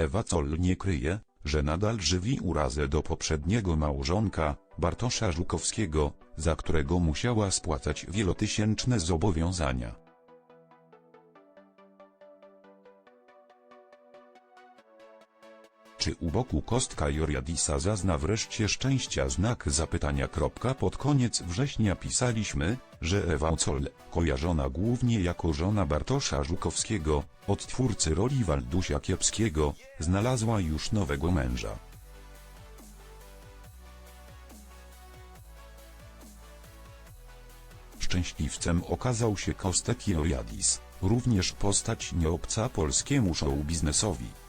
Ewa Col nie kryje, że nadal żywi urazę do poprzedniego małżonka, Bartosza Żukowskiego, za którego musiała spłacać wielotysięczne zobowiązania. Czy u boku kostka Joriadisa zazna wreszcie szczęścia znak zapytania. Pod koniec września pisaliśmy, że Ewa Col, kojarzona głównie jako żona Bartosza Żukowskiego, od twórcy roli Waldusia Kiepskiego, znalazła już nowego męża. Szczęśliwcem okazał się Kostek Joriadis, również postać nieobca polskiemu show biznesowi.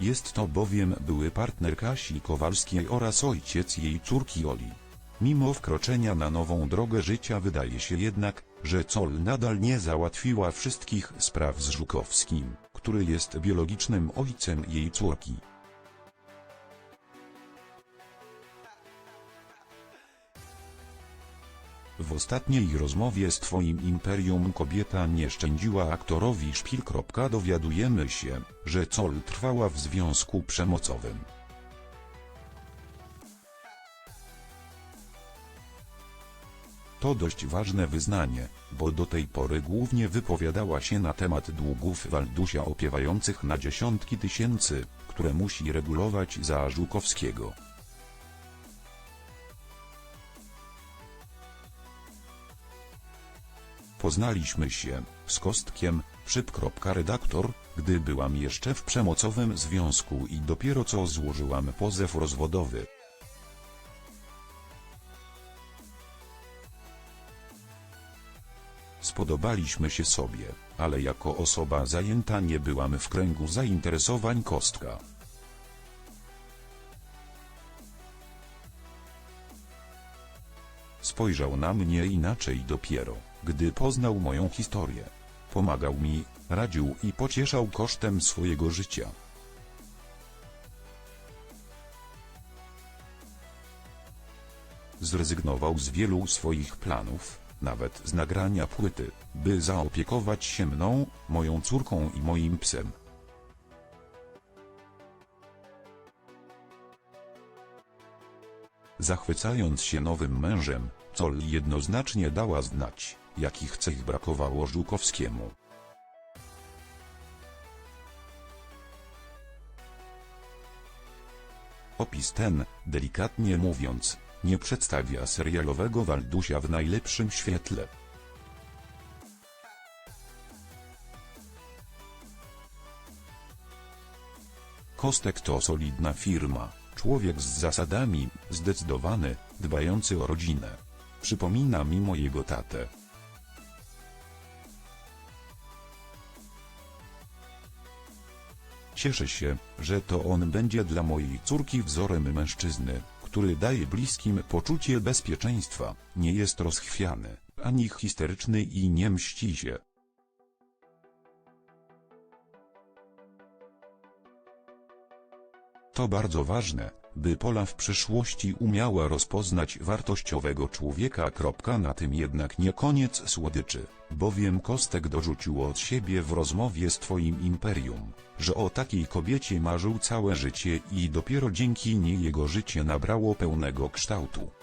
Jest to bowiem były partner Kasi Kowalskiej oraz ojciec jej córki Oli. Mimo wkroczenia na nową drogę życia wydaje się jednak, że Col nadal nie załatwiła wszystkich spraw z Żukowskim, który jest biologicznym ojcem jej córki. W ostatniej rozmowie z Twoim Imperium kobieta nie szczędziła aktorowi szpil. Dowiadujemy się, że Col trwała w związku przemocowym. To dość ważne wyznanie, bo do tej pory głównie wypowiadała się na temat długów Waldusia opiewających na dziesiątki tysięcy, które musi regulować za Żukowskiego. Poznaliśmy się, z Kostkiem, szyb. redaktor, gdy byłam jeszcze w przemocowym związku i dopiero co złożyłam pozew rozwodowy. Spodobaliśmy się sobie, ale jako osoba zajęta nie byłam w kręgu zainteresowań Kostka. Spojrzał na mnie inaczej dopiero, gdy poznał moją historię. Pomagał mi, radził i pocieszał kosztem swojego życia. Zrezygnował z wielu swoich planów, nawet z nagrania płyty, by zaopiekować się mną, moją córką i moim psem. Zachwycając się nowym mężem, Col jednoznacznie dała znać, jakich cech brakowało Żukowskiemu. Opis ten, delikatnie mówiąc, nie przedstawia serialowego Waldusia w najlepszym świetle. Kostek to solidna firma, człowiek z zasadami, zdecydowany, dbający o rodzinę. Przypomina mi mojego tatę. Cieszę się, że to on będzie dla mojej córki wzorem mężczyzny, który daje bliskim poczucie bezpieczeństwa, nie jest rozchwiany, ani histeryczny i nie mści się. To bardzo ważne, by Pola w przyszłości umiała rozpoznać wartościowego człowieka. Na tym jednak nie koniec słodyczy, bowiem Kostek dorzucił od siebie w rozmowie z Twoim imperium, że o takiej kobiecie marzył całe życie i dopiero dzięki niej jego życie nabrało pełnego kształtu.